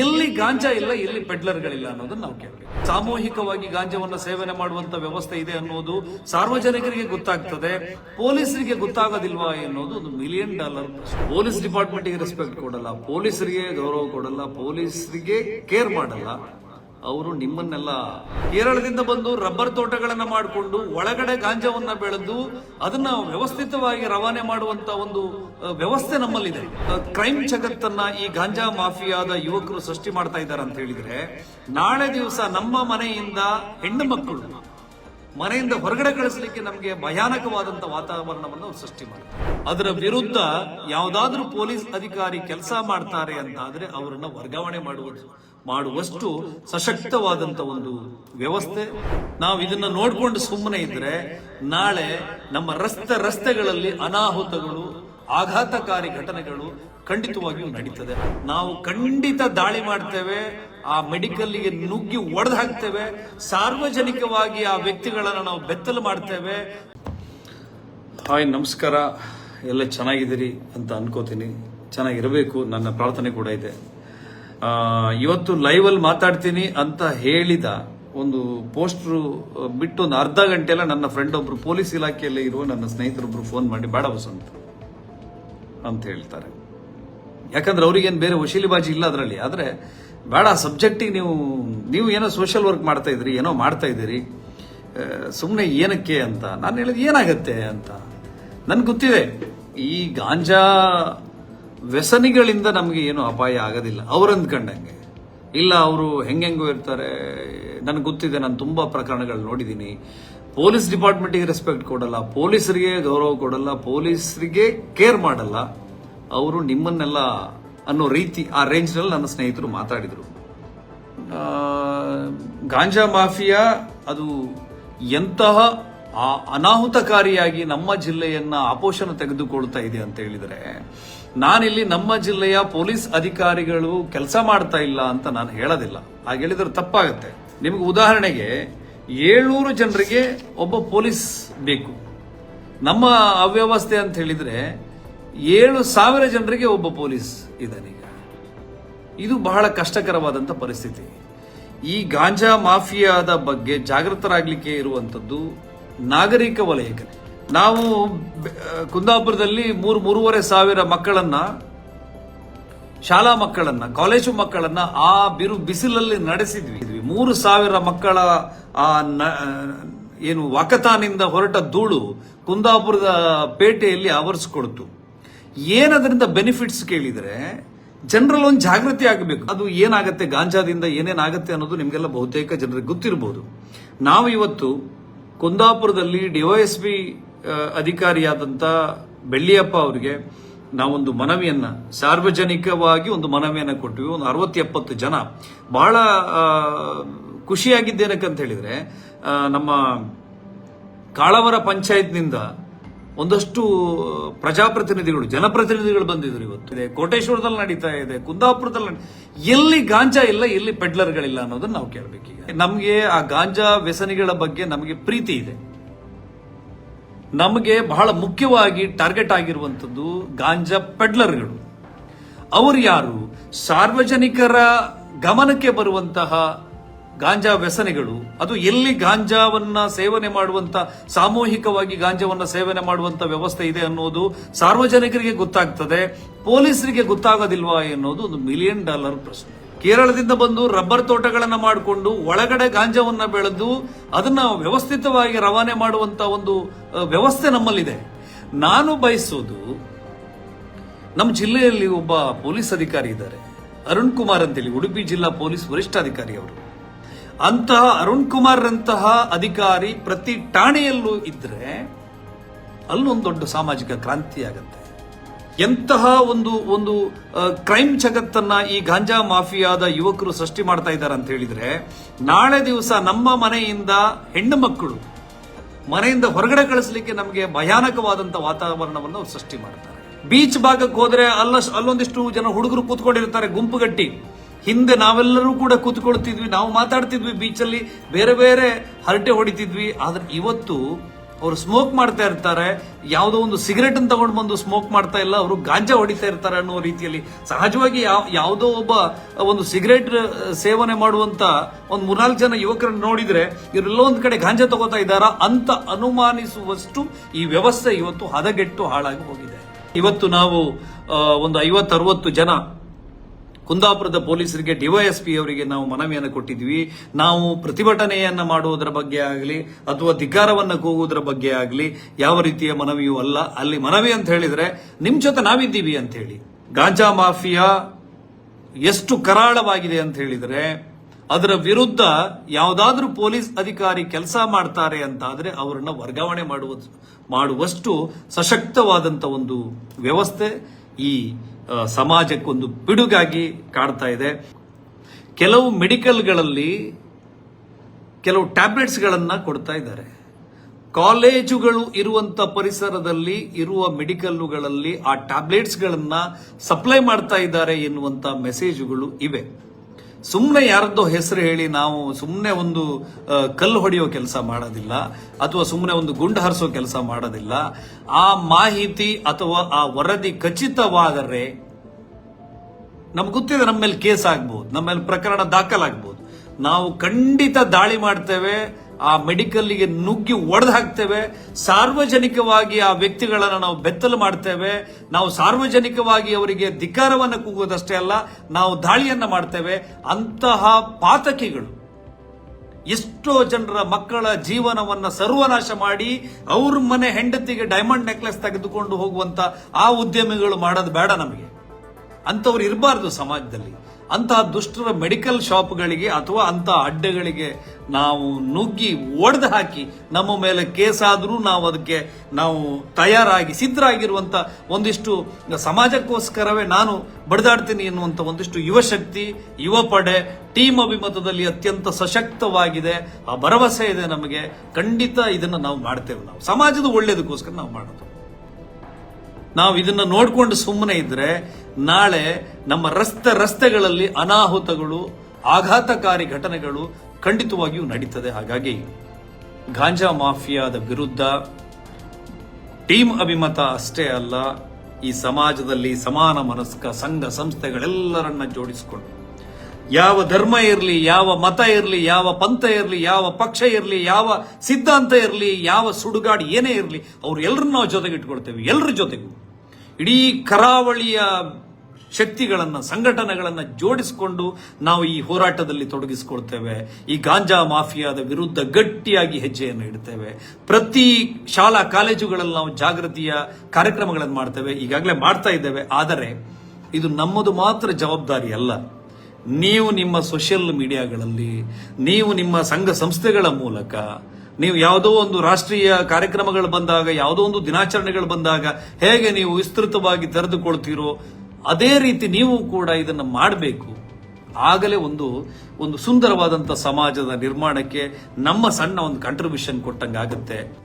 ಎಲ್ಲಿ ಗಾಂಜಾ ಇಲ್ಲ, ಎಲ್ಲಿ ಪೆಡ್ಲರ್ಗಳಿಲ್ಲ ಅನ್ನೋದನ್ನ ನಾವು ಕೇಳಬೇಕು ಸಾಮೂಹಿಕವಾಗಿ ಗಾಂಜಾವನ್ನ ಸೇವನೆ ಮಾಡುವಂತ ವ್ಯವಸ್ಥೆ ಇದೆ ಅನ್ನೋದು ಸಾರ್ವಜನಿಕರಿಗೆ ಗೊತ್ತಾಗ್ತದೆ, ಪೊಲೀಸರಿಗೆ ಗೊತ್ತಾಗೋದಿಲ್ವಾ ಎನ್ನುವುದು ಒಂದು ಮಿಲಿಯನ್ ಡಾಲರ್ ಪೊಲೀಸ್ ಡಿಪಾರ್ಟ್ಮೆಂಟ್ಗೆ ರೆಸ್ಪೆಕ್ಟ್ ಕೊಡಲ್ಲ, ಪೊಲೀಸರಿಗೆ ಗೌರವ ಕೊಡಲ್ಲ, ಪೊಲೀಸರಿಗೆ ಕೇರ್ ಮಾಡಲ್ಲ. ಅವರು ನಿಮ್ಮನ್ನೆಲ್ಲ ಕೇರಳದಿಂದ ಬಂದು ರಬ್ಬರ್ ತೋಟಗಳನ್ನು ಮಾಡಿಕೊಂಡು ಒಳಗಡೆ ಗಾಂಜಾವನ್ನ ಬೆಳೆದು ಅದನ್ನ ವ್ಯವಸ್ಥಿತವಾಗಿ ರವಾನೆ ಮಾಡುವಂತ ಒಂದು ವ್ಯವಸ್ಥೆ ನಮ್ಮಲ್ಲಿದೆ. ಕ್ರೈಮ್ ಜಗತ್ತನ್ನ ಈ ಗಾಂಜಾ ಮಾಫಿಯಾದ ಯುವಕರು ಸೃಷ್ಟಿ ಮಾಡ್ತಾ ಇದ್ದಾರೆ ಅಂತ ಹೇಳಿದ್ರೆ, ನಾಳೆ ದಿವಸ ನಮ್ಮ ಮನೆಯಿಂದ ಹೆಣ್ಣು ಮಕ್ಕಳು ಮನೆಯಿಂದ ಹೊರಗಡೆ ಕಳಿಸಲಿಕ್ಕೆ ನಮಗೆ ಭಯಾನಕವಾದಂತ ವಾತಾವರಣವನ್ನು ಸೃಷ್ಟಿ ಮಾಡ್ತಾರೆ ಅದರ ವಿರುದ್ಧ ಯಾವುದಾದ್ರೂ ಪೊಲೀಸ್ ಅಧಿಕಾರಿ ಕೆಲಸ ಮಾಡ್ತಾರೆ ಅಂತ ಆದ್ರೆ ಅವರನ್ನ ವರ್ಗಾವಣೆ ಮಾಡುವುದು ಮಾಡುವಷ್ಟು ಸಶಕ್ತವಾದಂತ ಒಂದು ವ್ಯವಸ್ಥೆ. ನಾವು ಇದನ್ನ ನೋಡ್ಕೊಂಡು ಸುಮ್ಮನೆ ಇದ್ರೆ ನಾಳೆ ನಮ್ಮ ರಸ್ತೆ ರಸ್ತೆಗಳಲ್ಲಿ ಅನಾಹುತಗಳು, ಆಘಾತಕಾರಿ ಘಟನೆಗಳು ಖಂಡಿತವಾಗಿಯೂ ನಡೀತದೆ. ನಾವು ಖಂಡಿತ ದಾಳಿ ಮಾಡ್ತೇವೆ ಆ ಮೆಡಿಕಲ್ಗೆ ನುಗ್ಗಿ ಒಡೆದು ಹಾಕ್ತೇವೆ. ಸಾರ್ವಜನಿಕವಾಗಿ ಆ ವ್ಯಕ್ತಿಗಳನ್ನು ನಾವು ಬೆತ್ತಲು ಮಾಡ್ತೇವೆ. ಹಾಯ್, ನಮಸ್ಕಾರ. ಎಲ್ಲ ಚೆನ್ನಾಗಿದ್ದೀರಿ ಅಂತ ಅನ್ಕೋತೀನಿ. ಚೆನ್ನಾಗಿರಬೇಕು. ನನ್ನ ಪ್ರಾರ್ಥನೆ ಕೂಡ ಇದೆ. ಇವತ್ತು ಲೈವ್ ಅಲ್ಲಿ ಮಾತಾಡ್ತೀನಿ ಅಂತ ಹೇಳಿದ ಒಂದು ಪೋಸ್ಟರ್ ಬಿಟ್ಟು ಒಂದು ಅರ್ಧ ಗಂಟೆಲ್ಲ ನನ್ನ ಫ್ರೆಂಡ್ ಒಬ್ರು ಪೊಲೀಸ್ ಇಲಾಖೆಯಲ್ಲಿ ಇರುವ ನನ್ನ ಸ್ನೇಹಿತರೊಬ್ರು ಫೋನ್ ಮಾಡಿ, ಬೇಡ ಬಸಂತ ಅಂತ ಹೇಳ್ತಾರೆ. ಯಾಕಂದ್ರೆ ಅವ್ರಿಗೇನು ಬೇರೆ ವಶೀಲಿಬಾಜಿ ಇಲ್ಲ ಅದರಲ್ಲಿ. ಆದರೆ ಬೇಡ ಸಬ್ಜೆಕ್ಟಿಗೆ ನೀವು ನೀವು ಏನೋ ಸೋಷಿಯಲ್ ವರ್ಕ್ ಮಾಡ್ತಾ ಇದ್ರಿ, ಏನೋ ಮಾಡ್ತಾ ಇದ್ದೀರಿ ಸುಮ್ಮನೆ ಏನಕ್ಕೆ ಅಂತ, ನಾನು ಹೇಳಿದ್ ಏನಾಗತ್ತೆ ಅಂತ. ನನಗೆ ಗೊತ್ತಿದೆ, ಈ ಗಾಂಜಾ ವ್ಯಸನಿಗಳಿಂದ ನಮಗೆ ಏನು ಅಪಾಯ ಆಗೋದಿಲ್ಲ. ಅವ್ರು ಅಂದ್ಕೊಂಡಂಗೆ ಇಲ್ಲ, ಅವರು ಹೆಂಗೆಂಗೋ ಇರ್ತಾರೆ. ನನಗೆ ಗೊತ್ತಿದೆ, ನಾನು ತುಂಬಾ ಪ್ರಕರಣಗಳು ನೋಡಿದ್ದೀನಿ ಪೊಲೀಸ್ ಡಿಪಾರ್ಟ್ಮೆಂಟಿಗೆ ರೆಸ್ಪೆಕ್ಟ್ ಕೊಡಲ್ಲ, ಪೊಲೀಸರಿಗೆ ಗೌರವ ಕೊಡಲ್ಲ, ಪೊಲೀಸರಿಗೆ ಕೇರ್ ಮಾಡಲ್ಲ. ಅವರು ನಿಮ್ಮನ್ನೆಲ್ಲ ಅನ್ನೋ ರೀತಿ ಆ ರೇಂಜ್ನಲ್ಲಿ ನನ್ನ ಸ್ನೇಹಿತರು ಮಾತಾಡಿದರು. ಗಾಂಜಾ ಮಾಫಿಯಾ ಅದು ಎಂತಹ ಅನಾಹುತಕಾರಿಯಾಗಿ ನಮ್ಮ ಜಿಲ್ಲೆಯನ್ನ ಆಪೋಷಣ ತೆಗೆದುಕೊಳ್ತಾ ಇದೆ ಅಂತ ಹೇಳಿದರೆ, ನಾನಿಲ್ಲಿ ನಮ್ಮ ಜಿಲ್ಲೆಯ ಪೊಲೀಸ್ ಅಧಿಕಾರಿಗಳು ಕೆಲಸ ಮಾಡ್ತಾ ಇಲ್ಲ ಅಂತ ನಾನು ಹೇಳೋದಿಲ್ಲ. ಹಾಗೆ ಹೇಳಿದ್ರೆ ತಪ್ಪಾಗುತ್ತೆ. ನಿಮಗೆ ಉದಾಹರಣೆಗೆ ಏಳ್ನೂರು ಜನರಿಗೆ ಒಬ್ಬ ಪೊಲೀಸ್ ಬೇಕು. ನಮ್ಮ ಅವ್ಯವಸ್ಥೆ ಅಂತ ಹೇಳಿದ್ರೆ ಏಳು ಸಾವಿರ ಜನರಿಗೆ ಒಬ್ಬ ಪೊಲೀಸ್ ಇದ್ದಾನೀಗ ಇದು ಬಹಳ ಕಷ್ಟಕರವಾದಂಥ ಪರಿಸ್ಥಿತಿ. ಈ ಗಾಂಜಾ ಮಾಫಿಯಾದ ಬಗ್ಗೆ ಜಾಗೃತರಾಗಲಿಕ್ಕೆ ಇರುವಂಥದ್ದು ನಾಗರಿಕ ವಲಯಕ್ಕೆ. ನಾವು ಕುಂದಾಪುರದಲ್ಲಿ ಮೂರು, ಮೂರುವರೆ ಸಾವಿರ ಮಕ್ಕಳನ್ನ, ಶಾಲಾ ಮಕ್ಕಳನ್ನ, ಕಾಲೇಜು ಮಕ್ಕಳನ್ನ ಆ ಬಿರು, ಬಿಸಿಲಲ್ಲಿ ನಡೆಸಿದ್ವಿ. ಮೂರು ಸಾವಿರ ಮಕ್ಕಳ ಆ ಏನು ವಾಕತಾನಿಂದ ಹೊರಟ ಧೂಳು ಕುಂದಾಪುರದ ಪೇಟೆಯಲ್ಲಿ ಆವರಿಸ್ಕೊಡ್ತು. ಏನದರಿಂದ ಬೆನಿಫಿಟ್ಸ್ ಕೇಳಿದ್ರೆ, ಜನರಲ್ಲಿ ಒಂದು ಜಾಗೃತಿ ಆಗಬೇಕು. ಅದು ಏನಾಗುತ್ತೆ, ಗಾಂಜಾದಿಂದ ಏನೇನಾಗತ್ತೆ ಅನ್ನೋದು ನಿಮಗೆಲ್ಲ ಬಹುತೇಕ ಜನರಿಗೆ ಗೊತ್ತಿರಬಹುದು ನಾವು ಇವತ್ತು ಕುಂದಾಪುರದಲ್ಲಿ ಡಿವೈಎಸ್ಪಿ ಅಧಿಕಾರಿಯಾದಂಥ ಬೆಳ್ಳಿಯಪ್ಪ ಅವರಿಗೆ ನಾವೊಂದು ಮನವಿಯನ್ನ, ಸಾರ್ವಜನಿಕವಾಗಿ ಒಂದು ಮನವಿಯನ್ನ ಕೊಟ್ಟಿವಿ ಒಂದು ಅರವತ್ತು ಎಪ್ಪತ್ತು ಜನ. ಬಹಳ ಖುಷಿಯಾಗಿದ್ದೇನಕ್ಕಂತ ಹೇಳಿದ್ರೆ ನಮ್ಮ ಕಾಳವರ ಪಂಚಾಯತ್ನಿಂದ ಒಂದಷ್ಟು ಪ್ರಜಾಪ್ರತಿನಿಧಿಗಳು, ಜನಪ್ರತಿನಿಧಿಗಳು ಬಂದಿದ್ರು ಇವತ್ತು. ಇದೆ, ಕೋಟೇಶ್ವರದಲ್ಲಿ ನಡೀತಾ ಇದೆ, ಕುಂದಾಪುರದಲ್ಲಿ ಎಲ್ಲಿ ಗಾಂಜಾ ಇಲ್ಲ, ಎಲ್ಲಿ ಪೆಡ್ಲರ್ಗಳಿಲ್ಲ ಅನ್ನೋದನ್ನ ನಾವು ಕೇಳಬೇಕೀಗ ನಮಗೆ ಆ ಗಾಂಜಾ ವ್ಯಸನಿಗಳ ಬಗ್ಗೆ ನಮಗೆ ಪ್ರೀತಿ ಇದೆ. ನಮಗೆ ಬಹಳ ಮುಖ್ಯವಾಗಿ ಟಾರ್ಗೆಟ್ ಆಗಿರುವಂಥದ್ದು ಗಾಂಜಾ ಪೆಡ್ಲರ್ಗಳು. ಅವರು ಯಾರು? ಸಾರ್ವಜನಿಕರ ಗಮನಕ್ಕೆ ಬರುವಂತಹ ಗಾಂಜಾ ವ್ಯಸನಿಗಳು, ಅದು ಎಲ್ಲಿ ಗಾಂಜಾವನ್ನ ಸೇವನೆ ಮಾಡುವಂತ, ಸಾಮೂಹಿಕವಾಗಿ ಗಾಂಜಾವನ್ನ ಸೇವನೆ ಮಾಡುವಂತ ವ್ಯವಸ್ಥೆ ಇದೆ ಅನ್ನೋದು ಸಾರ್ವಜನಿಕರಿಗೆ ಗೊತ್ತಾಗ್ತದೆ, ಪೊಲೀಸರಿಗೆ ಗೊತ್ತಾಗೋದಿಲ್ವಾ ಎನ್ನುವುದು ಒಂದು ಮಿಲಿಯನ್ ಡಾಲರ್ ಪ್ರಶ್ನೆ. ಕೇರಳದಿಂದ ಬಂದು ರಬ್ಬರ್ ತೋಟಗಳನ್ನು ಮಾಡಿಕೊಂಡು ಒಳಗಡೆ ಗಾಂಜಾವನ್ನ ಬೆಳೆದು ಅದನ್ನ ವ್ಯವಸ್ಥಿತವಾಗಿ ರವಾನೆ ಮಾಡುವಂತ ಒಂದು ವ್ಯವಸ್ಥೆ ನಮ್ಮಲ್ಲಿದೆ. ನಾನು ಬಯಸೋದು, ನಮ್ಮ ಜಿಲ್ಲೆಯಲ್ಲಿ ಒಬ್ಬ ಪೊಲೀಸ್ ಅಧಿಕಾರಿ ಇದ್ದಾರೆ. ಅರುಣ್ ಕುಮಾರ್ ಅಂತೇಳಿ, ಉಡುಪಿ ಜಿಲ್ಲಾ ಪೊಲೀಸ್ ವರಿಷ್ಠಾಧಿಕಾರಿ ಅವರು. ಅಂತಹ ಅರುಣ್ ಕುಮಾರ್ ಅಂತಹ ಅಧಿಕಾರಿ ಪ್ರತಿ ಠಾಣೆಯಲ್ಲೂ ಇದ್ರೆ ಅಲ್ಲೊಂದು ದೊಡ್ಡ ಸಾಮಾಜಿಕ ಕ್ರಾಂತಿ ಆಗುತ್ತೆ. ಎಂತಹ ಒಂದು ಒಂದು ಕ್ರೈಮ್ ಜಗತ್ತನ್ನ ಈ ಗಾಂಜಾ ಮಾಫಿಯಾದ ಯುವಕರು ಸೃಷ್ಟಿ ಮಾಡ್ತಾ ಇದ್ದಾರೆ ಅಂತ ಹೇಳಿದ್ರೆ, ನಾಳೆ ದಿವಸ ನಮ್ಮ ಮನೆಯಿಂದ ಹೆಣ್ಣು ಮಕ್ಕಳು ಮನೆಯಿಂದ ಹೊರಗಡೆ ಕಳಿಸ್ಲಿಕ್ಕೆ ನಮಗೆ ಭಯಾನಕವಾದಂತ ವಾತಾವರಣವನ್ನು ಸೃಷ್ಟಿ ಮಾಡ್ತಾರೆ. ಬೀಚ್ ಭಾಗಕ್ಕೆ ಹೋದ್ರೆ ಅಲ್ಲ ಅಲ್ಲೊಂದಿಷ್ಟು ಜನ ಹುಡುಗರು ಕೂತ್ಕೊಂಡಿರ್ತಾರೆ ಗುಂಪುಗಟ್ಟಿ. ಹಿಂದೆ ನಾವೆಲ್ಲರೂ ಕೂಡ ಕೂತ್ಕೊಳ್ತಿದ್ವಿ, ನಾವು ಮಾತಾಡ್ತಿದ್ವಿ, ಬೀಚಲ್ಲಿ ಬೇರೆ ಬೇರೆ ಹರಟೆ ಹೊಡಿತಿದ್ವಿ. ಆದ್ರೆ ಇವತ್ತು ಅವರು ಸ್ಮೋಕ್ ಮಾಡ್ತಾ ಇರ್ತಾರೆ, ಯಾವುದೋ ಒಂದು ಸಿಗರೆಟ್ ಅನ್ನು ತಗೊಂಡು ಬಂದು ಸ್ಮೋಕ್ ಮಾಡ್ತಾ ಇಲ್ಲ, ಅವರು ಗಾಂಜಾ ಹೊಡಿತಾ ಇರ್ತಾರೆ ಅನ್ನೋ ರೀತಿಯಲ್ಲಿ. ಸಹಜವಾಗಿ ಯಾವ ಯಾವುದೋ ಒಬ್ಬ ಒಂದು ಸಿಗರೆಟ್ ಸೇವನೆ ಮಾಡುವಂತ ಒಂದು ಮೂರ್ನಾಲ್ಕು ಜನ ಯುವಕರನ್ನು ನೋಡಿದ್ರೆ, ಇವರೆಲ್ಲ ಒಂದ್ ಕಡೆ ಗಾಂಜಾ ತಗೋತಾ ಇದ್ದಾರಾ ಅಂತ ಅನುಮಾನಿಸುವಷ್ಟು ಈ ವ್ಯವಸ್ಥೆ ಇವತ್ತು ಹದಗೆಟ್ಟು ಹಾಳಾಗಿ ಹೋಗಿದೆ. ಇವತ್ತು ನಾವು ಒಂದು ಐವತ್ತರವತ್ತು ಜನ ಕುಂದಾಪುರದ ಪೊಲೀಸರಿಗೆ ಡಿವೈಎಸ್ಪಿ ಅವರಿಗೆ ನಾವು ಮನವಿಯನ್ನು ಕೊಟ್ಟಿದ್ವಿ. ನಾವು ಪ್ರತಿಭಟನೆಯನ್ನ ಮಾಡುವುದರ ಬಗ್ಗೆ ಆಗಲಿ, ಅಥವಾ ಧಿಕ್ಕಾರವನ್ನು ಕೂಗುವುದರ ಬಗ್ಗೆ ಆಗಲಿ, ಯಾವ ರೀತಿಯ ಮನವಿಯೂ ಅಲ್ಲ. ಅಲ್ಲಿ ಮನವಿ ಅಂತ ಹೇಳಿದ್ರೆ, ನಿಮ್ ಜೊತೆ ನಾವಿದ್ದೀವಿ ಅಂತ ಹೇಳಿ. ಗಾಂಜಾ ಮಾಫಿಯಾ ಎಷ್ಟು ಕರಾಳವಾಗಿದೆ ಅಂತ ಹೇಳಿದ್ರೆ, ಅದರ ವಿರುದ್ಧ ಯಾವುದಾದ್ರೂ ಪೊಲೀಸ್ ಅಧಿಕಾರಿ ಕೆಲಸ ಮಾಡ್ತಾರೆ ಅಂತ ಆದ್ರೆ ಅವರನ್ನ ವರ್ಗಾವಣೆ ಮಾಡುವ, ಮಾಡುವಷ್ಟು ಸಶಕ್ತವಾದಂತ ಒಂದು ವ್ಯವಸ್ಥೆ ಈ ಸಮಾಜಕ್ಕೊಂದು ಪಿಡುಗಾಗಿ ಕಾಡ್ತಾ ಇದೆ. ಕೆಲವು ಮೆಡಿಕಲ್ಗಳಲ್ಲಿ ಕೆಲವು ಟ್ಯಾಬ್ಲೆಟ್ಸ್ಗಳನ್ನು ಕೊಡ್ತಾ ಇದ್ದಾರೆ. ಕಾಲೇಜುಗಳು ಇರುವಂಥ ಪರಿಸರದಲ್ಲಿ ಇರುವ ಮೆಡಿಕಲ್ಲುಗಳಲ್ಲಿ ಆ ಟ್ಯಾಬ್ಲೆಟ್ಸ್ಗಳನ್ನು ಸಪ್ಲೈ ಮಾಡ್ತಾ ಇದ್ದಾರೆ ಎನ್ನುವಂಥ ಮೆಸೇಜುಗಳು ಇವೆ. ಸುಮ್ಮನೆ ಯಾರದ್ದೋ ಹೆಸರು ಹೇಳಿ ನಾವು ಸುಮ್ಮನೆ ಒಂದು ಕಲ್ಲು ಹೊಡೆಯೋ ಕೆಲಸ ಮಾಡೋದಿಲ್ಲ, ಅಥವಾ ಸುಮ್ಮನೆ ಒಂದು ಗುಂಡು ಹರಿಸೋ ಕೆಲಸ ಮಾಡೋದಿಲ್ಲ. ಆ ಮಾಹಿತಿ ಅಥವಾ ಆ ವರದಿ ಖಚಿತವಾದರೆ ನಮ್ಗೆ ಗೊತ್ತಿದೆ ನಮ್ಮ ಮೇಲೆ ಕೇಸ್ ಆಗ್ಬಹುದು ನಮ್ಮ ಮೇಲೆ ಪ್ರಕರಣ ದಾಖಲಾಗಬಹುದು ನಾವು ಖಂಡಿತ ದಾಳಿ ಮಾಡ್ತೇವೆ ಆ ಮೆಡಿಕಲ್ಗೆ ನುಗ್ಗಿ ಒಡೆದು ಹಾಕ್ತೇವೆ. ಸಾರ್ವಜನಿಕವಾಗಿ ಆ ವ್ಯಕ್ತಿಗಳನ್ನ ನಾವು ಬೆತ್ತಲು ಮಾಡ್ತೇವೆ. ನಾವು ಸಾರ್ವಜನಿಕವಾಗಿ ಅವರಿಗೆ ಧಿಕ್ಕಾರವನ್ನು ಕೂಗೋದಷ್ಟೇ ಅಲ್ಲ, ನಾವು ದಾಳಿಯನ್ನು ಮಾಡ್ತೇವೆ. ಅಂತಹ ಪಾತಕಿಗಳು ಎಷ್ಟೋ ಜನರ ಮಕ್ಕಳ ಜೀವನವನ್ನ ಸರ್ವನಾಶ ಮಾಡಿ ಅವ್ರ ಮನೆ ಹೆಂಡತಿಗೆ ಡೈಮಂಡ್ ನೆಕ್ಲೆಸ್ ತೆಗೆದುಕೊಂಡು ಹೋಗುವಂತ ಆ ಉದ್ಯಮಿಗಳು ಮಾಡೋದು ಬೇಡ ನಮಗೆ. ಅಂಥವ್ರು ಇರಬಾರ್ದು ಸಮಾಜದಲ್ಲಿ. ಅಂತಹ ದುಷ್ಟರ ಮೆಡಿಕಲ್ ಶಾಪ್ಗಳಿಗೆ ಅಥವಾ ಅಂತ ಅಡ್ಡೆಗಳಿಗೆ ನಾವು ನುಗ್ಗಿ ಒಡೆದು ಹಾಕಿ ನಮ್ಮ ಮೇಲೆ ಕೇಸ್ ಆದರೂ ನಾವು ಅದಕ್ಕೆ ನಾವು ತಯಾರಾಗಿ ಸಿದ್ಧರಾಗಿರುವಂತ ಒಂದಿಷ್ಟು ಸಮಾಜಕ್ಕೋಸ್ಕರವೇ ನಾನು ಬಡಿದಾಡ್ತೀನಿ ಎನ್ನುವಂಥ ಒಂದಿಷ್ಟು ಯುವಶಕ್ತಿ ಯುವ ಪಡೆ ಟೀಮ್ ಅಭಿಮತದಲ್ಲಿ ಅತ್ಯಂತ ಸಶಕ್ತವಾಗಿದೆ. ಆ ಭರವಸೆ ಇದೆ ನಮಗೆ. ಖಂಡಿತ ಇದನ್ನ ನಾವು ಮಾಡ್ತೇವೆ ನಾವು. ಸಮಾಜದ ಒಳ್ಳೇದಕ್ಕೋಸ್ಕರ ನಾವು ಮಾಡೋದು. ನಾವು ಇದನ್ನ ನೋಡ್ಕೊಂಡು ಸುಮ್ಮನೆ ಇದ್ರೆ ನಾಳೆ ನಮ್ಮ ರಸ್ತೆ ರಸ್ತೆಗಳಲ್ಲಿ ಅನಾಹುತಗಳು, ಆಘಾತಕಾರಿ ಘಟನೆಗಳು ಖಂಡಿತವಾಗಿಯೂ ನಡೀತದೆ. ಹಾಗಾಗಿ ಗಾಂಜಾ ಮಾಫಿಯಾದ ವಿರುದ್ಧ ಟೀಮ್ ಅಭಿಮತ ಅಷ್ಟೇ ಅಲ್ಲ, ಈ ಸಮಾಜದಲ್ಲಿ ಸಮಾನ ಮನಸ್ಕ ಸಂಘ ಸಂಸ್ಥೆಗಳೆಲ್ಲರನ್ನ ಜೋಡಿಸಿಕೊಂಡು ಯಾವ ಧರ್ಮ ಇರಲಿ, ಯಾವ ಮತ ಇರಲಿ, ಯಾವ ಪಂಥ ಇರಲಿ, ಯಾವ ಪಕ್ಷ ಇರಲಿ, ಯಾವ ಸಿದ್ಧಾಂತ ಇರಲಿ, ಯಾವ ಸುಡುಗಾಡು ಏನೇ ಇರಲಿ, ಅವ್ರು ಎಲ್ಲರನ್ನ ನಾವು ಜೊತೆಗೆ ಇಟ್ಕೊಳ್ತೇವೆ ಎಲ್ಲರ ಜೊತೆಗೂ. ಇಡೀ ಕರಾವಳಿಯ ಶಕ್ತಿಗಳನ್ನು, ಸಂಘಟನೆಗಳನ್ನು ಜೋಡಿಸಿಕೊಂಡು ನಾವು ಈ ಹೋರಾಟದಲ್ಲಿ ತೊಡಗಿಸಿಕೊಳ್ತೇವೆ. ಈ ಗಾಂಜಾ ಮಾಫಿಯಾದ ವಿರುದ್ಧ ಗಟ್ಟಿಯಾಗಿ ಹೆಜ್ಜೆಯನ್ನು ಇಡ್ತೇವೆ. ಪ್ರತಿ ಶಾಲಾ ಕಾಲೇಜುಗಳಲ್ಲಿ ನಾವು ಜಾಗೃತಿಯ ಕಾರ್ಯಕ್ರಮಗಳನ್ನು ಮಾಡ್ತೇವೆ. ಈಗಾಗಲೇ ಮಾಡ್ತಾ ಇದ್ದೇವೆ. ಆದರೆ ಇದು ನಮ್ಮದು ಮಾತ್ರ ಜವಾಬ್ದಾರಿ ಅಲ್ಲ. ನೀವು ನಿಮ್ಮ ಸೋಷಿಯಲ್ ಮೀಡಿಯಾಗಳಲ್ಲಿ, ನೀವು ನಿಮ್ಮ ಸಂಘ ಸಂಸ್ಥೆಗಳ ಮೂಲಕ ನೀವು ಯಾವುದೋ ಒಂದು ರಾಷ್ಟ್ರೀಯ ಕಾರ್ಯಕ್ರಮಗಳು ಬಂದಾಗ, ಯಾವುದೋ ಒಂದು ದಿನಾಚರಣೆಗಳು ಬಂದಾಗ ಹೇಗೆ ನೀವು ವಿಸ್ತೃತವಾಗಿ ತೆರೆದುಕೊಳ್ತೀರೋ, ಅದೇ ರೀತಿ ನೀವು ಕೂಡ ಇದನ್ನು ಮಾಡಬೇಕು. ಆಗಲೇ ಒಂದು ಒಂದು ಸುಂದರವಾದಂಥ ಸಮಾಜದ ನಿರ್ಮಾಣಕ್ಕೆ ನಮ್ಮ ಸಣ್ಣ ಒಂದು ಕಾಂಟ್ರಿಬ್ಯೂಷನ್ ಕೊಟ್ಟಂಗಾಗುತ್ತೆ.